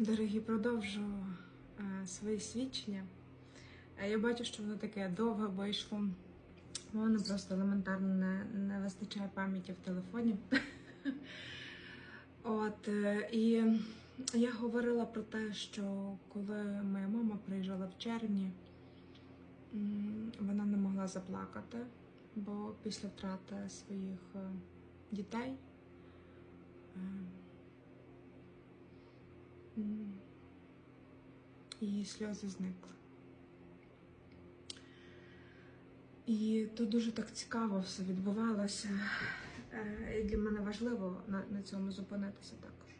Дорогі, продовжу е, свої свідчення. Е, Я бачу, що воно таке довге вийшло. Воно просто елементарно не, не вистачає пам'яті в телефоні. От, е, і я говорила про те, що коли моя мама приїжджала в червні, вона не могла заплакати, бо після втрати своїх дітей. Її сльози зникли. І тут дуже так цікаво все відбувалося. Е, І для мене важливо на, на цьому зупинитися також.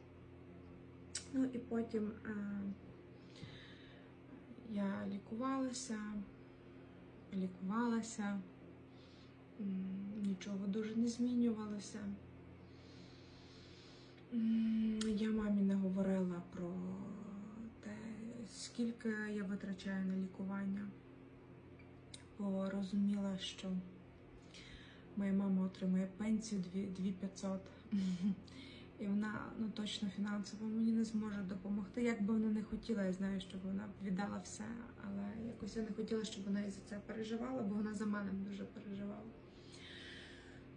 Ну і потім е, я лікувалася, лікувалася, нічого дуже не змінювалося. Я мамі не говорила про те, скільки я витрачаю на лікування, бо розуміла, що моя мама отримує пенсію 2500. І вона ну точно фінансово мені не зможе допомогти. Як би вона не хотіла, я знаю, щоб вона віддала все, але якось я не хотіла, щоб вона і за це переживала, бо вона за мене дуже переживала.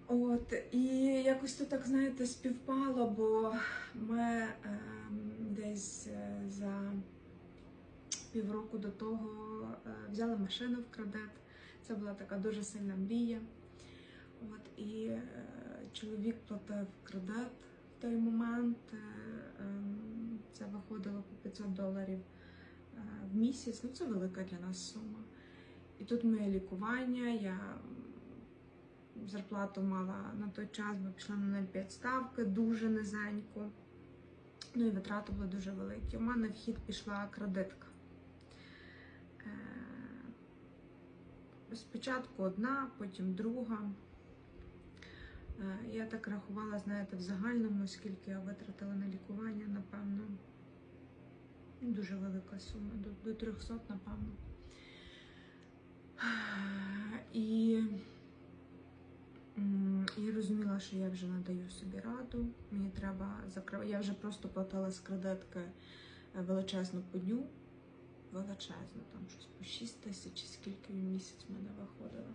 От, і якось то так, знаєте, співпало, бо ми ем, десь е, за півроку до того е, взяли машину в кредит. Це була така дуже сильна мрія. От, і е, чоловік платив кредит в той момент. Е, ем, це виходило по 500 доларів е, в місяць. Ну, це велика для нас сума. І тут моє лікування. Я зарплату мала на той час, бо пішла на 0,5 ставки, дуже низеньку. Ну і витрати були дуже великі. У мене в хід пішла кредитка. Е, Спочатку одна, потім друга. Е, Я так рахувала, знаєте, в загальному, скільки я витратила на лікування, напевно, ну, дуже велика сума, до, до 300, напевно. І м, я розуміла, що я вже не даю собі раду. Мені треба закривати. Я вже просто платила з кредитки е, величезну подню. Величезну, там щось по 6 тисяч, скільки в місяць в мене виходило.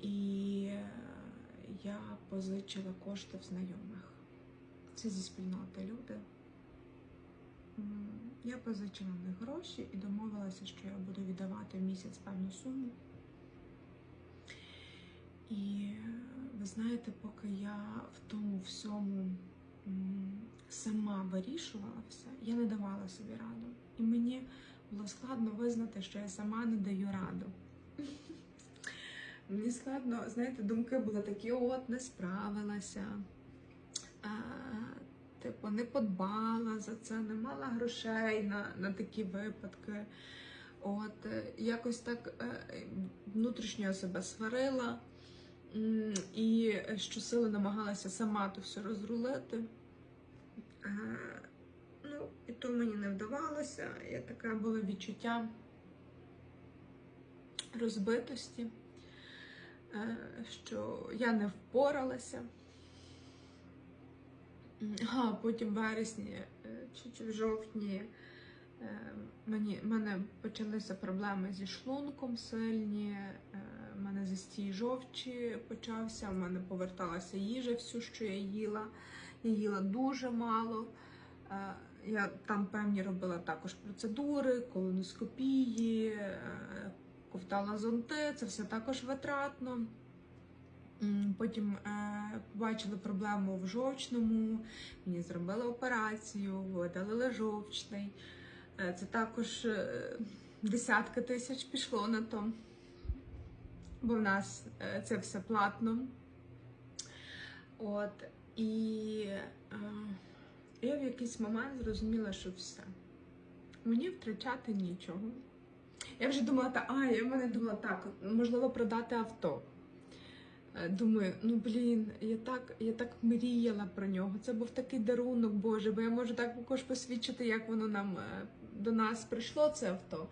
І е, я позичила кошти в знайомих. Це зі спільноти люди. Я позичила в них гроші і домовилася, що я буду віддавати в місяць певну суму. І ви знаєте, поки я в тому всьому сама вирішувала все, я не давала собі раду. І мені було складно визнати, що я сама не даю раду. Мені складно, знаєте, думки були такі: от, не справилася, а, типу, не подбала за це, не мала грошей на, на такі випадки. От, якось так е, внутрішньо себе сварила і щосили намагалася сама то все розрулити. Е, Ну, і то мені не вдавалося. Я таке було відчуття розбитості, е, що я не впоралася. А потім в вересні е, чи, в жовтні е, мені, мене почалися проблеми зі шлунком сильні, е, в мене застій жовчі почався, в мене поверталася їжа всю, що я їла. Я їла дуже мало. Е, Я там певні робила також процедури, колоноскопії, е, ковтала зонти, це все також витратно. Потім е, побачили проблему в жовчному, мені зробили операцію, видалили жовчний. Це також десятки тисяч пішло на то, бо в нас е, це все платно. От, і е, я в якийсь момент зрозуміла, що все. Мені втрачати нічого. Я вже думала, та, а, я в мене думала, так, можливо, продати авто. Е, Думаю, ну блін, я так, я так мріяла про нього. Це був такий дарунок, Боже, бо я можу так також посвідчити, як воно нам до нас прийшло, це авто.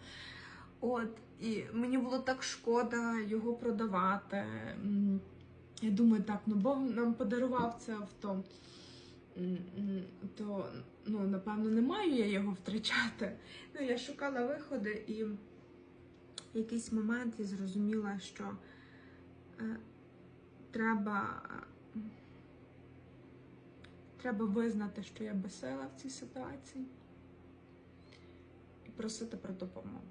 От, і мені було так шкода його продавати. Я думаю, так, ну Бог нам подарував це авто. то ну, напевно не маю я його втрачати. Ну, я шукала виходи і в якийсь момент я зрозуміла, що е, треба, треба визнати, що я безсила в цій ситуації і просити про допомогу.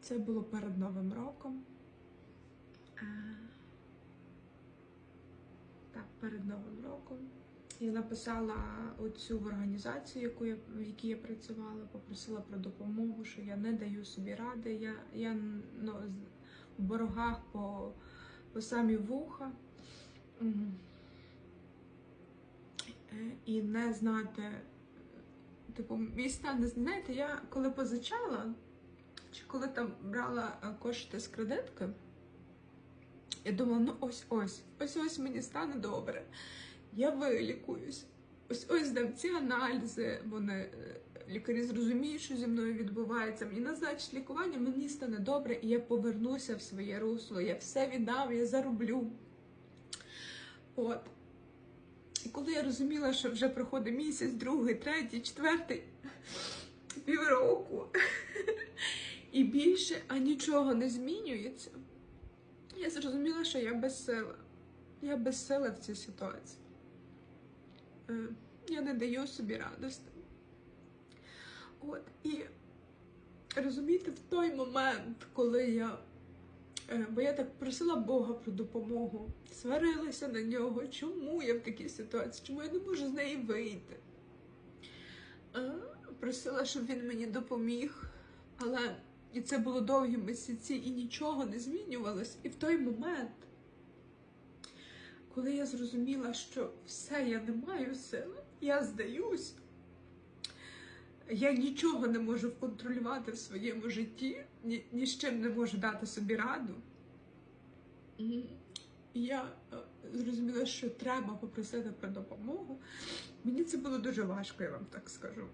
Це було перед Новим роком. Так, перед Новим роком. Я написала оцю в організацію, яку я, в якій я працювала, попросила про допомогу, що я не даю собі ради. Я, я ну, в боргах по, по самі вуха. Е, І не знати, типу, мій стан, знаєте, я коли позичала, чи коли там брала е, кошти з кредитки, я думала, ну ось ось, ось ось мені стане добре. Я вилікуюсь. Ось ось дам ці аналізи. Вони е, лікарі зрозуміють, що зі мною відбувається. Мені назначать лікування, мені стане добре, і я повернуся в своє русло. Я все віддам, я зароблю. От. І коли я розуміла, що вже проходить місяць, другий, третій, четвертий, півроку, і більше, а нічого не змінюється, я зрозуміла, що я безсила. Я безсила в цій ситуації. Е, Я не даю собі радості. От, і розумієте, в той момент, коли я. Е, Бо я так просила Бога про допомогу, сварилася на нього, чому я в такій ситуації, чому я не можу з неї вийти. Е, Просила, щоб він мені допоміг, але і це було довгі місяці, і нічого не змінювалось. І в той момент, коли я зрозуміла, що все, я не маю сили, я здаюсь, я нічого не можу контролювати в своєму житті, ні, ні з чим не можу дати собі раду. І я е, зрозуміла, що треба попросити про допомогу. Мені це було дуже важко, я вам так скажу.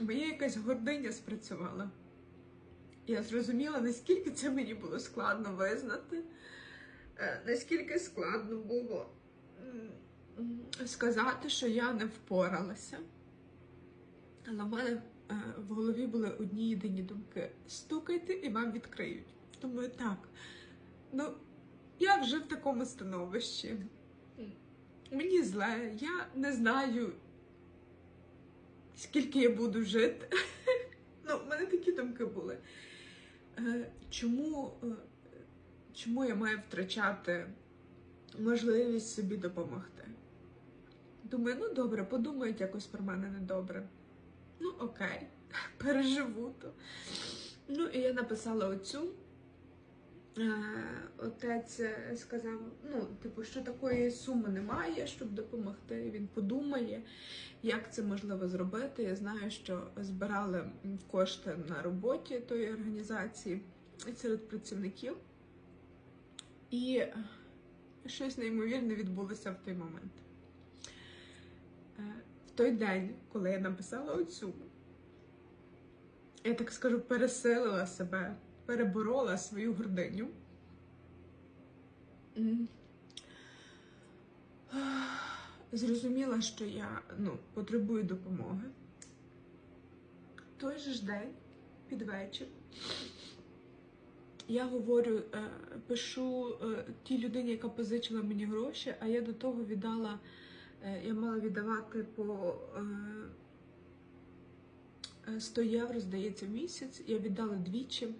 Моя якась гординя спрацювала. Я зрозуміла, наскільки це мені було складно визнати, е, наскільки складно було сказати, що я не впоралася. Але в мене е, в голові були одні єдині думки: стукайте і вам відкриють. Думаю, так. Ну, я вже в такому становищі. Мені зле, я не знаю, скільки я буду жити. Ну, в мене такі думки були. Е, Чому, е, чому я маю втрачати можливість собі допомогти? Думаю, ну добре, подумають якось про мене недобре. Ну, окей, переживу то. Ну, і я написала оцю. Е, Отець е, сказав, ну, типу, що такої суми немає, щоб допомогти. Він подумає, як це можливо зробити. Я знаю, що збирали кошти на роботі тої організації серед працівників. І щось неймовірне відбулося в той момент. Той день, коли я написала оцю, я так скажу, пересилила себе, переборола свою гординю. Зрозуміла, що я ну, потребую допомоги. Той же ж день, під вечір, я говорю, е, пишу е, тій людині, яка позичила мені гроші, а я до того віддала, я мала віддавати по е, е, 100 євро, здається, в місяць. Я віддала двічі.